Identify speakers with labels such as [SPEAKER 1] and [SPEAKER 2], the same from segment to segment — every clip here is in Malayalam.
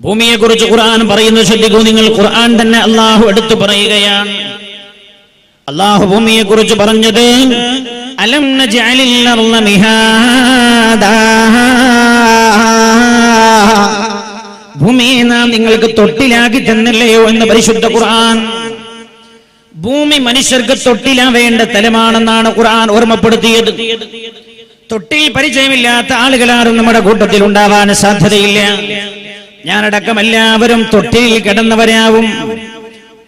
[SPEAKER 1] ഭൂമിയെ കുറിച്ച് ഖുർആൻ പറയുന്നത് ശ്രദ്ധിക്കൂ. നിങ്ങൾ ഖുർആൻ തന്നെ അള്ളാഹു എടുത്തു പറയുകയാണ്. അള്ളാഹു ഭൂമിയെ കുറിച്ച് പറഞ്ഞത് അലം ഭൂമിയെ നാം നിങ്ങൾക്ക് തൊട്ടിലാക്കി തന്നില്ലയോ എന്ന് പരിശുദ്ധ ഖുർആൻ. ഭൂമി മനുഷ്യർക്ക് തൊട്ടിലാവേണ്ട തലമാണെന്നാണ് ഖുർആൻ ഓർമ്മപ്പെടുത്തിയത്. തൊട്ടിൽ പരിചയമില്ലാത്ത ആളുകളാരും നമ്മുടെ കൂട്ടത്തിൽ ഉണ്ടാവാൻ സാധ്യതയില്ല. ഞാനടക്കം എല്ലാവരും തൊട്ടിലിൽ കിടന്നവരാവും.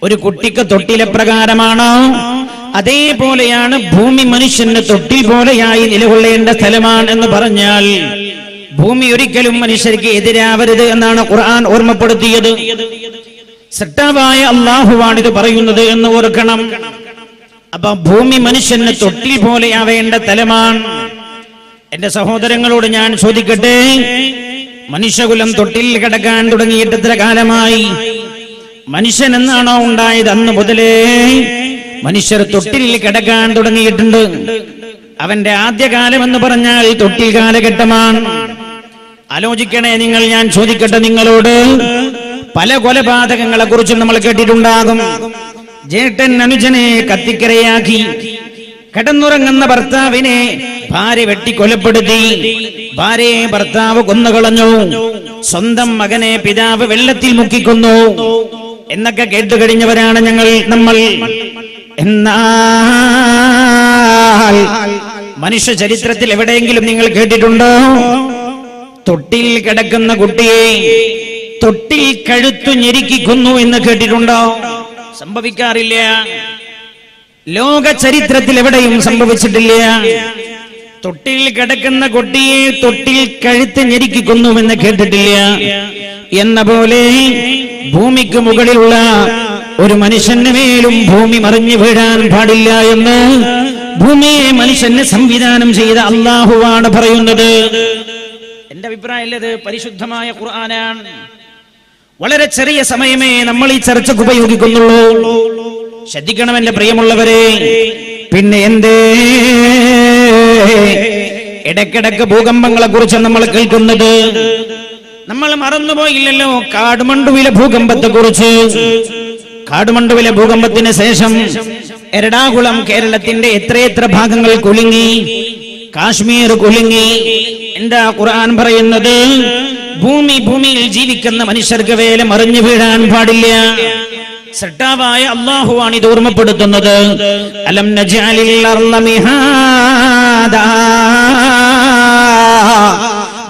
[SPEAKER 1] ഒരു കുട്ടിക്ക് തൊട്ടിലെ പ്രകാരമാണോ? അതേപോലെയാണ് ഭൂമി മനുഷ്യന് തൊട്ടിൽ പോലെയായി നിലകൊള്ളേണ്ട സ്ഥലമാണ് എന്ന് പറഞ്ഞാൽ ഭൂമി ഒരിക്കലും മനുഷ്യർക്ക് എതിരാവരുത് എന്നാണ് ഖുർആൻ ഓർമ്മപ്പെടുത്തിയത്. സട്ടാവായ അള്ളാഹുവാണ് ഇത് പറയുന്നത് എന്ന് ഓർക്കണം. അപ്പൊ ഭൂമി മനുഷ്യന് തൊട്ടിൽ പോലെയാവേണ്ട തലമാണ് എന്റെ സഹോദരങ്ങളോട് ഞാൻ ചോദിക്കട്ടെ? മനുഷ്യകുലം തൊട്ടിൽ കിടക്കാൻ തുടങ്ങിയിട്ട് എത്ര കാലമായി. മനുഷ്യൻ എന്നാണോ ഉണ്ടായത് അന്ന് മുതലേ? മനുഷ്യർ തൊട്ടിൽ കിടക്കാൻ തുടങ്ങിയിട്ടുണ്ട്. അവന്റെ ആദ്യകാലം എന്ന് പറഞ്ഞാൽ തൊട്ടിൽ കാലഘട്ടമാണ്. ആലോചിക്കണേ നിങ്ങൾ ഞാൻ ചോദിക്കട്ടെ നിങ്ങളോട്. പല കൊലപാതകങ്ങളെ കുറിച്ച് നമ്മൾ കേട്ടിട്ടുണ്ടാകും. ജേട്ടൻ അനുജനെ കത്തിക്കരയാക്കി. കിടന്നുറങ്ങുന്ന ഭർത്താവിനെ ഭാര്യ വെട്ടി കൊലപ്പെടുത്തി. ഭാര്യയെ ഭർത്താവ് കൊന്നുകളഞ്ഞു. സ്വന്തം മകനെ പിതാവ് വെള്ളത്തിൽ മുക്കിക്കൊന്നു. എന്നൊക്കെ കേട്ടു കഴിഞ്ഞവരാണ് ഞങ്ങൾ നമ്മൾ. എന്നാൽ മനുഷ്യ ചരിത്രത്തിൽ എവിടെയെങ്കിലും നിങ്ങൾ കേട്ടിട്ടുണ്ടോ? തൊട്ടിൽ കിടക്കുന്ന കുട്ടിയെ തൊട്ടിൽ കഴുത്തു ഞെരുക്കി കൊന്നു എന്ന് കേട്ടിട്ടുണ്ടോ? സംഭവിക്കാറില്ല. ലോക ചരിത്രത്തിൽ എവിടെയും സംഭവിച്ചിട്ടില്ല. തൊട്ടിൽ കിടക്കുന്ന കുട്ടിയെ തൊട്ടിൽ കഴുത്ത് എന്ന് കേട്ടിട്ടില്ല. എന്ന പോലെ ഭൂമിക്ക് മുകളിലുള്ള ഒരു മനുഷ്യന് മേലും ഭൂമി മറിഞ്ഞു വീഴാൻ പാടില്ല എന്ന് ഭൂമിയെ മനുഷ്യന് സംവിധാനം ചെയ്ത അള്ളാഹുവാണ് പറയുന്നത്. എന്റെ അഭിപ്രായമില്ലത് പരിശുദ്ധമായ ഖുർആനാണ്. വളരെ ചെറിയ സമയമേ നമ്മൾ ഈ ചർച്ചക്ക് ഉപയോഗിക്കുന്നുള്ളൂ. ശ്രദ്ധിക്കണം എന്റെ പ്രിയമുള്ളവരെ. പിന്നെ എന്തേ? ഇടക്കിടക്ക് ഭൂകമ്പങ്ങളെ കുറിച്ച് നമ്മൾ കേൾക്കുന്നത്. നമ്മൾ മറന്നുപോയില്ലല്ലോ കാടുമണ്ടുവിലെ ഭൂകമ്പത്തെ കുറിച്ച്. കാടുമണ്ടുവിലെ ഭൂകമ്പത്തിന് ശേഷം എറണാകുളം കേരളത്തിന്റെ എത്രയെത്ര ഭാഗങ്ങൾ കുലുങ്ങി കാശ്മീർ കുലുങ്ങി. എന്താ ഖുർആൻ പറയുന്നത്? ഭൂമി ഭൂമിയിൽ ജീവിക്കുന്ന മനുഷ്യർക്ക് വേല മറിഞ്ഞു വീഴാൻ പാടില്ല. സട്ടാവായ അള്ളാഹുവാണ് ഇത് ഓർമ്മപ്പെടുത്തുന്നത് അലം.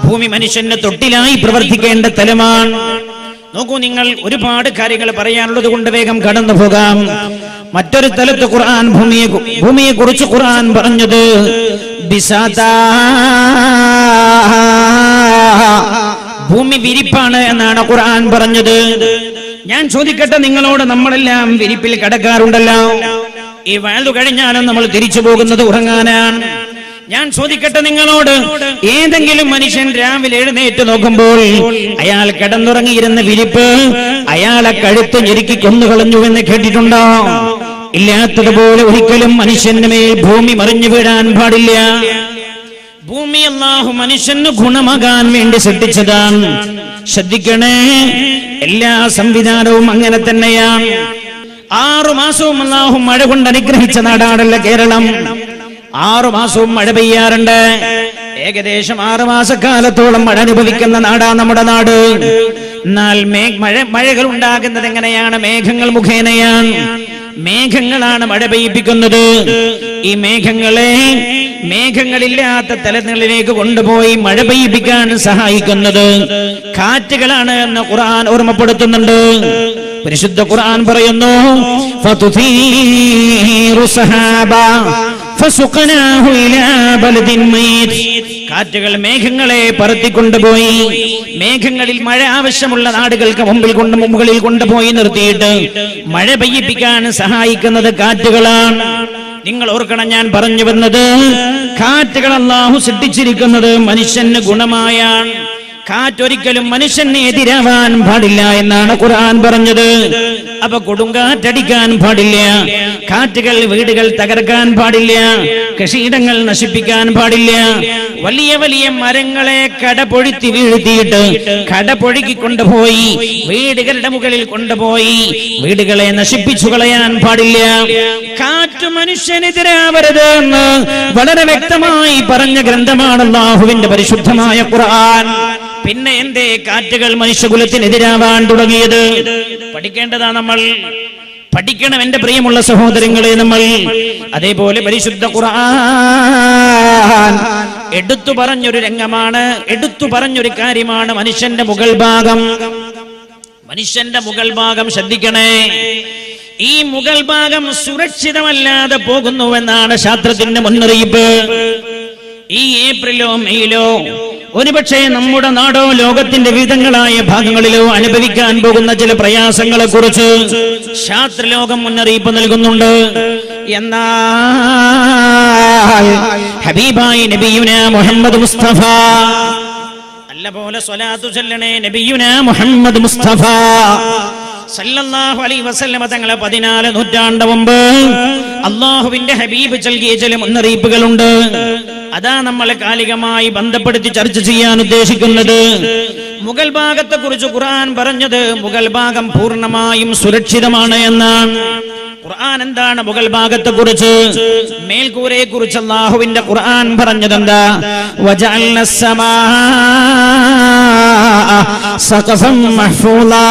[SPEAKER 1] ഭൂമി മനുഷ്യന്റെ തൊട്ടിലായി പ്രവർത്തിക്കേണ്ട തലമാണ് നോക്കൂ നിങ്ങൾ ഒരുപാട് കാര്യങ്ങൾ പറയാനുള്ളത് കൊണ്ട് വേഗം കടന്നു പോകാം മറ്റൊരു തലത്ത് ഖുർആൻ ഭൂമിയെ ഭൂമിയെ കുറിച്ച് ഖുർആൻ പറഞ്ഞത്. ഭൂമി വിരിപ്പാണ് എന്നാണ് ഖുർആൻ പറഞ്ഞത് ഞാൻ ചോദിക്കട്ടെ നിങ്ങളോട് നമ്മളെല്ലാം വിരിപ്പിൽ കിടക്കാറുണ്ടല്ലോ? ഈ വാഴ്ന്നു കഴിഞ്ഞാലും നമ്മൾ തിരിച്ചു പോകുന്നത് ഉറങ്ങാനാണ്. ഞാൻ ചോദിക്കട്ടെ നിങ്ങളോട് ഏതെങ്കിലും മനുഷ്യൻ രാവിലെ എഴുന്നേറ്റ് നോക്കുമ്പോൾ അയാൾ കിടന്നുറങ്ങിയിരുന്ന വിരിപ്പ് അയാളെ കഴുത്ത് ഞെരുക്കി കൊന്നുകളഞ്ഞു എന്ന് കേട്ടിട്ടുണ്ടോ? ഇല്ലാത്തതുപോലെ ഒരിക്കലും മനുഷ്യന്റെ മേൽ ഭൂമി മറിഞ്ഞു വീഴാൻ പാടില്ല. ഭൂമി അള്ളാഹു മനുഷ്യന് ഗുണമാകാൻ വേണ്ടി സൃഷ്ടിച്ചതാണ്. ശ്രദ്ധിക്കണേ. എല്ലാ സംവിധാനവും അങ്ങനെ തന്നെയാണ്. ആറു മാസവും അള്ളാഹു മഴ കൊണ്ട് അനുഗ്രഹിച്ച നാടാണല്ലോ കേരളം. ആറു മാസവും മഴ പെയ്യാറുണ്ട്. ഏകദേശം ആറു മാസക്കാലത്തോളം മഴ അനുഭവിക്കുന്ന നാടാ നമ്മുടെ നാട്. എന്നാൽ മഴ മഴകൾ ഉണ്ടാകുന്നത് എങ്ങനെയാണ്? മേഘങ്ങൾ മുഖേനയാണ്. മേഘങ്ങളാണ് മഴ പെയ്യിപ്പിക്കുന്നത്. ഈ മേഘങ്ങളെ മേഘങ്ങളില്ലാത്ത തലങ്ങളിലേക്ക് കൊണ്ടുപോയി മഴ പെയ്യിപ്പിക്കാൻ സഹായിക്കുന്നത്. കാറ്റുകളാണ് എന്ന് ഖുർആൻ ഓർമ്മപ്പെടുത്തുന്നുണ്ട്. പരിശുദ്ധ ഖുർആൻ പറയുന്നു കാറ്റുകൾ മേഘങ്ങളെ പറത്തിക്കൊണ്ടുപോയി മേഘങ്ങളിൽ മഴ ആവശ്യമുള്ള നാടുകൾക്ക് മുമ്പിൽ കൊണ്ട് മുമ്പുകളിൽ കൊണ്ടുപോയി നിർത്തിയിട്ട് മഴ പെയ്യിപ്പിക്കാൻ സഹായിക്കുന്നത് കാറ്റുകളാണ്. നിങ്ങൾ ഓർക്കണം ഞാൻ പറഞ്ഞു വന്നത്. കാറ്റുകൾ അള്ളാഹു സൃഷ്ടിച്ചിരിക്കുന്നത് മനുഷ്യന് ഗുണമായാണ്. കാറ്റൊരിക്കലും മനുഷ്യനെ എതിരാവാൻ പാടില്ല എന്നാണ് ഖുർആൻ പറഞ്ഞത്. അപ്പൊ കൊടുങ്കാറ്റടിക്കാൻ പാടില്ല കാറ്റുകൾ വീടുകൾ തകർക്കാൻ പാടില്ല കൃഷിയിടങ്ങൾ നശിപ്പിക്കാൻ പാടില്ല. വലിയ വലിയ മരങ്ങളെ കടപൊഴുത്തി വീഴ്ത്തിയിട്ട് കടപൊഴുക്കി കൊണ്ടുപോയി വീടുകളുടെ മുകളിൽ കൊണ്ടുപോയി വീടുകളെ നശിപ്പിച്ചു കളയാൻ പാടില്ല. കാറ്റ് മനുഷ്യനെതിരാവരുത് എന്ന് വളരെ വ്യക്തമായി പറഞ്ഞ ഗ്രന്ഥമാണ് അള്ളാഹുവിന്റെ പരിശുദ്ധമായ ഖുർആൻ. പിന്നെ എന്തേ കാറ്റുകൾ മനുഷ്യകുലത്തിനെതിരാവാൻ തുടങ്ങിയത്? പഠിക്കേണ്ടതാ നമ്മൾ. പഠിക്കണം എന്റെ പ്രിയമുള്ള സഹോദരങ്ങളെ നമ്മൾ. അതേപോലെ പരിശുദ്ധ ഖുർആൻ എടുത്തു പറഞ്ഞൊരു രംഗമാണ് എടുത്തു പറഞ്ഞൊരു കാര്യമാണ് മനുഷ്യന്റെ മുകൾ ഭാഗം. മനുഷ്യന്റെ മുകൾ ഭാഗം ശ്രദ്ധിക്കണേ. ഈ മുഗൾ ഭാഗം സുരക്ഷിതമല്ലാതെ പോകുന്നുവെന്നാണ് ശാസ്ത്രത്തിന്റെ മുന്നറിയിപ്പ്. ഈ ഏപ്രിലോ മെയ്യിലോ ഒരുപക്ഷെ നമ്മുടെ നാടോ ലോകത്തിന്റെ വിവിധങ്ങളായ ഭാഗങ്ങളിലോ അനുഭവിക്കാൻ പോകുന്ന ചില പ്രയാസങ്ങളെ കുറിച്ച് ശാസ്ത്രലോകം മുന്നറിയിപ്പ് നൽകുന്നുണ്ട്. എന്നാൽ മുഹമ്മദ് മുസ്തഫ നല്ല പോലെ മുഹമ്മദ് മുസ്തഫ സല്ലല്ലാഹു അലൈഹി വസല്ലമ തങ്ങളെ പതിനാല് നൂറ്റാണ്ട് മുമ്പ് അള്ളാഹുവിന്റെ ഹബീബ് നൽകിയ ചില മുന്നറിയിപ്പുകളുണ്ട്. അതാ നമ്മൾ കാലികമായി ബന്ധപ്പെടുത്തി ചർച്ച ചെയ്യാൻ ഉദ്ദേശിക്കുന്നത്. മുഗൾ ഭാഗത്തെ കുറിച്ച് ഖുർആൻ പറഞ്ഞത് മുഗൾ ഭാഗം പൂർണമായും സുരക്ഷിതമാണ് എന്നാണ്. ഖുർആൻ എന്താണ് മുഗൾ ഭാഗത്തെ കുറിച്ച്? മേൽക്കൂരയെ കുറിച്ച് അള്ളാഹുവിന്റെ ഖുർആൻ പറഞ്ഞത് എന്താ സഖസം മഹ്ഫൂലാ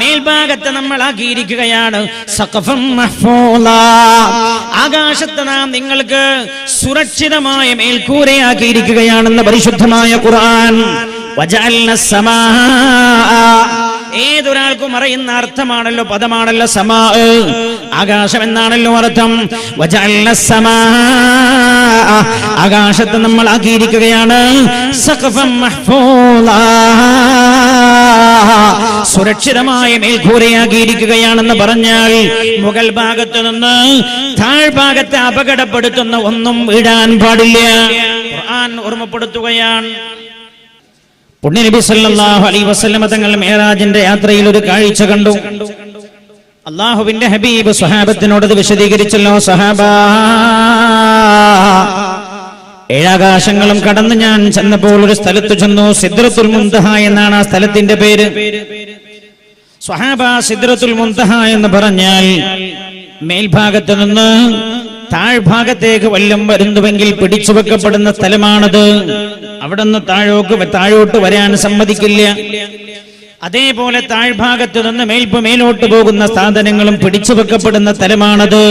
[SPEAKER 1] മേൽഭാഗത്ത് നമ്മൾ ആകിയിരിക്കുകയാണ് ആകാശത്ത് നാം നിങ്ങൾക്ക് സുരക്ഷിതമായ മേൽക്കൂരയാക്കിയിരിക്കുകയാണെന്ന് പരിശുദ്ധമായ ഖുർആൻ. ഏതൊരാൾക്കും അറിയുന്ന അർത്ഥമാണല്ലോ പദമാണല്ലോ സമാ ആകാശം എന്നാണല്ലോ അർത്ഥം. വജല്ല സമാ ആകാശത്ത് നമ്മൾ ആക്കിയിരിക്കുകയാണ്. സഖഫം സുരക്ഷിതമായ മേൽക്കൂരയാക്കിയിരിക്കുകയാണെന്ന് പറഞ്ഞാൽ മുഗൾ ഭാഗത്ത് നിന്ന് താഴ്ഭാഗത്തെ അപകടപ്പെടുത്തുന്ന ഒന്നും ഇടാൻ പാടില്ല. ഖുർആൻ ഓർമ്മപ്പെടുത്തുകയാണ്. പുണ്യനബി സല്ലല്ലാഹു അലൈഹി വസല്ലമ തങ്ങൾ മേറാജിന്റെ യാത്രയിൽ ഒരു കാഴ്ച കണ്ടു. അള്ളാഹുവിന്റെ ഹബീബ് സഹാബത്തിനോട് വിശദീകരിച്ചല്ലോ സഹാബ ഏഴാകാശങ്ങളും കടന്ന് ഞാൻ ചെന്നപ്പോൾ ഒരു സ്ഥലത്ത് ചെന്നു സിദ്രത്തുൽ മുന്തഹ എന്നാണ് ആ സ്ഥലത്തിന്റെ പേര്. സ്വഹാബ സിദ്രത്തുൽ മുന്തഹ എന്ന് പറഞ്ഞാൽ മേൽഭാഗത്ത് നിന്ന് താഴ്ഭാഗത്തേക്ക് വല്ലം വരുന്നുവെങ്കിൽ പിടിച്ചു വെക്കപ്പെടുന്ന സ്ഥലമാണത്. അവിടെ നിന്ന് താഴോക്ക് താഴോട്ട് വരാൻ സമ്മതിക്കില്ല. അതേപോലെ താഴ്ഭാഗത്ത് നിന്ന് മേൽപ്പ് മേലോട്ട് പോകുന്ന സാധനങ്ങളും പിടിച്ചു വെക്കപ്പെടുന്ന തരമാണത്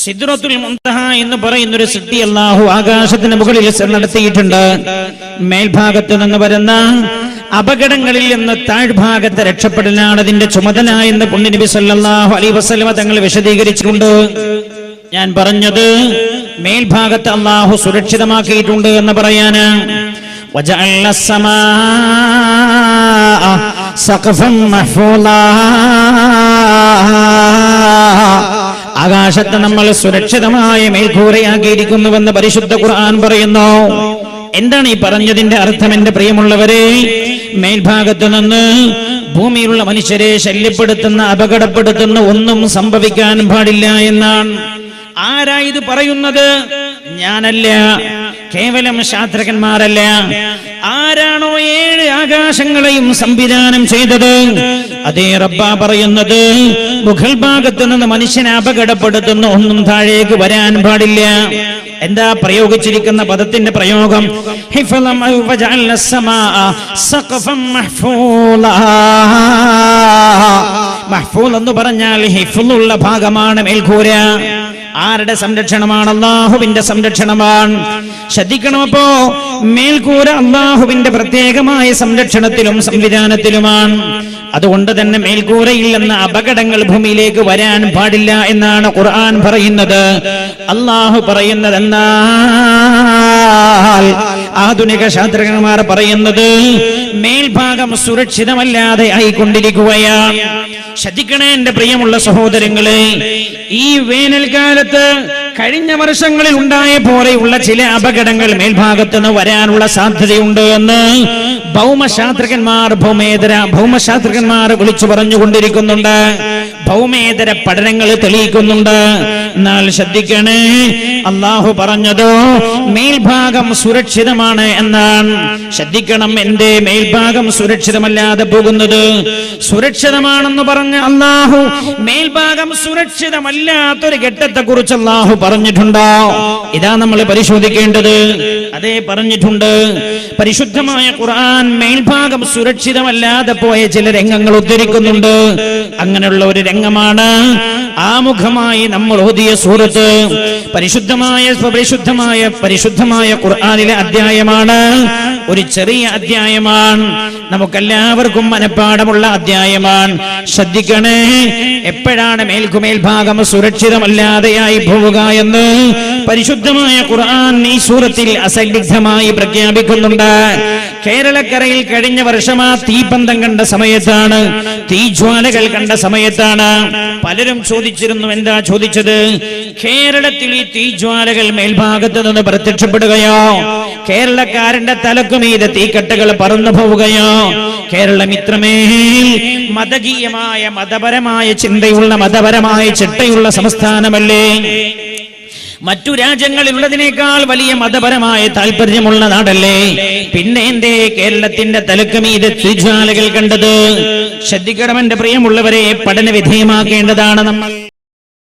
[SPEAKER 1] സിദ്റത്തുൽ മുന്തഹ എന്ന് പറയുന്ന ഒരു സിദ്ധി അള്ളാഹു ആകാശത്തിന് മുകളിൽ നടത്തിയിട്ടുണ്ട്. മേൽഭാഗത്ത് നിന്ന് വരുന്ന അപകടങ്ങളിൽ നിന്ന് താഴ്ഭാഗത്ത് രക്ഷപ്പെടലാണ് അതിന്റെ ചുമതല എന്ന് പുണ്യനബി സല്ലല്ലാഹു അലൈഹി വസല്ലമ തങ്ങൾ വിശദീകരിച്ചിട്ടുണ്ട്. ഞാൻ പറഞ്ഞത് മേൽഭാഗത്ത് അള്ളാഹു സുരക്ഷിതമാക്കിയിട്ടുണ്ട് എന്ന് പറയാന് وجعلنا السماء سقفا محفوظا ആകാശത്ത് നമ്മൾ സുരക്ഷിതമായ മേൽക്കൂരയാക്കിയിരിക്കുന്നുവെന്ന് പരിശുദ്ധ ഖുർആൻ പറയുന്നു എന്താണ് ഈ പറഞ്ഞതിന്റെ അർത്ഥം എന്റെ പ്രിയമുള്ളവരെ മേൽഭാഗത്ത് നിന്ന് ഭൂമിയിലുള്ള മനുഷ്യരെ ശല്യപ്പെടുത്തുന്ന അപകടപ്പെടുത്തുന്ന ഒന്നും സംഭവിക്കാൻ പാടില്ല എന്നാണ് ആരാ ഇത് പറയുന്നത് ഞാനല്ല കേവലം ശാസ്ത്രജ്ഞന്മാരല്ല. ആരാണോ ഏഴ് ആകാശങ്ങളെയും സംവിധാനം ചെയ്തത്? അതേ റബ്ബ പറയുന്നത് മുഗൾ ഭാഗത്ത് നിന്ന് മനുഷ്യനെ അപകടപ്പെടുത്തുന്ന ഒന്നും താഴേക്ക് വരാൻ പാടില്ല. എന്താ പ്രയോഗിച്ചിരിക്കുന്ന പദത്തിന്റെ പ്രയോഗം? മഹ്ഫൂൽ എന്ന് പറഞ്ഞാൽ ഹിഫുള്ള ഭാഗമാണ് മേൽക്കൂര. ആരുടെ സംരക്ഷണമാണ് അള്ളാഹുവിന്റെ സംരക്ഷണമാണ്? ശ്രദ്ധിക്കണം അപ്പോ മേൽക്കൂര അള്ളാഹുവിന്റെ പ്രത്യേകമായ സംരക്ഷണത്തിലും സംവിധാനത്തിലുമാണ്. അതുകൊണ്ട് തന്നെ മേൽക്കൂരയിൽ നിന്ന് അപകടങ്ങൾ ഭൂമിയിലേക്ക് വരാൻ പാടില്ല എന്നാണ് ഖുർആൻ പറയുന്നത്. അള്ളാഹു പറയുന്നത് എന്നാൽ ആധുനിക ശാസ്ത്രജ്ഞന്മാർ പറയുന്നത് മേൽഭാഗം സുരക്ഷിതമല്ലാതെ ആയിക്കൊണ്ടിരിക്കുകയാണ് ശ്രദ്ധിക്കണേ എന്റെ പ്രിയമുള്ള സഹോദരങ്ങളെ ഈ വേനൽക്കാലത്ത് കഴിഞ്ഞ വർഷങ്ങളിൽ ഉണ്ടായ പോലെയുള്ള ചില അപകടങ്ങൾ മേൽഭാഗത്ത് നിന്ന് വരാനുള്ള സാധ്യതയുണ്ട് എന്ന് ഭൗമശാസ്ത്രജ്ഞന്മാർ ഭൗമേതര ഭൗമശാസ്ത്രജ്ഞന്മാർ വിളിച്ചു പറഞ്ഞുകൊണ്ടിരിക്കുന്നുണ്ട്. ഭൗമേതര പഠനങ്ങൾ തെളിയിക്കുന്നുണ്ട്. എന്നാൽ ശ്രദ്ധിക്കണേ അള്ളാഹു പറഞ്ഞതോ മേൽഭാഗം സുരക്ഷിതമാണ് എന്നാണ്. ശ്രദ്ധിക്കണം എന്റെ മേൽഭാഗം സുരക്ഷിതമല്ലാതെ പോകുന്നത്. സുരക്ഷിതമാണെന്ന് പറഞ്ഞ അള്ളാഹു മേൽഭാഗം സുരക്ഷിതമല്ലാത്തൊരു ഘട്ടത്തെ കുറിച്ച് അള്ളാഹു പറഞ്ഞിട്ടുണ്ടോ? ഇതാ നമ്മൾ പരിശോധിക്കേണ്ടത്. അതേ പറഞ്ഞിട്ടുണ്ട്. പരിശുദ്ധമായ ഖുർആൻ മേൽഭാഗം സുരക്ഷിതമല്ലാതെ പോയ ചില രംഗങ്ങൾ ഉദ്ധരിക്കുന്നുണ്ട്. അങ്ങനെയുള്ള ഒരു രംഗമാണ്. ആമുഖമായി നമ്മൾ ഓതിയ സൂറത്ത് പരിശുദ്ധമായ പരിശുദ്ധമായ പരിശുദ്ധമായ ഖുർആനിലെ അധ്യായമാണ്. ഒരു ചെറിയ അധ്യായമാണ്. നമുക്കെല്ലാവർക്കും മനഃപ്പാടമുള്ള അധ്യായമാണ്. ശ്രദ്ധിക്കണേ എപ്പോഴാണ് മേൽക്കുമേൽ ഭാഗം സുരക്ഷിതമല്ലാതെയായി പോവുക എന്ന് പരിശുദ്ധമായ ഖുർആൻ ഈ സൂറത്തിൽ അസന്നിഗ്ധമായി പ്രഖ്യാപിക്കുന്നുണ്ട്. കേരളക്കരയിൽ കഴിഞ്ഞ വർഷം ആ തീപന്തം കണ്ട സമയത്താണ് തീജ്വാലകൾ കണ്ട സമയത്താണ് പലരും ചോദിച്ചിരുന്നു എന്താ ചോദിച്ചത്? കേരളത്തിൽ ഈ തീജ്വാലകൾ മേൽഭാഗത്ത് നിന്ന് പ്രത്യക്ഷപ്പെടുകയോ കേരളക്കാരന്റെ തലക്കുമീതെ തീക്കെട്ടുകൾ പറന്നു പോവുകയോ കേരളം ഇത്രമേൽ മതകീയമായ മതപരമായ ചിന്തയുള്ള മതപരമായ ചിട്ടയുള്ള സംസ്ഥാനമല്ലേ? മറ്റു രാജ്യങ്ങളിലുള്ളതിനേക്കാൾ വലിയ മതപരമായ താല്പര്യമുള്ള നാടല്ലേ? പിന്നെ എന്തേ കേരളത്തിന്റെ തലക്കുമീത് ത്രിജ്വാലകൾ കണ്ടത്? ശ്രദ്ധിക്കണമെന്റെ പ്രിയമുള്ളവരെ പഠന വിധേയമാക്കേണ്ടതാണ് നമ്മൾ.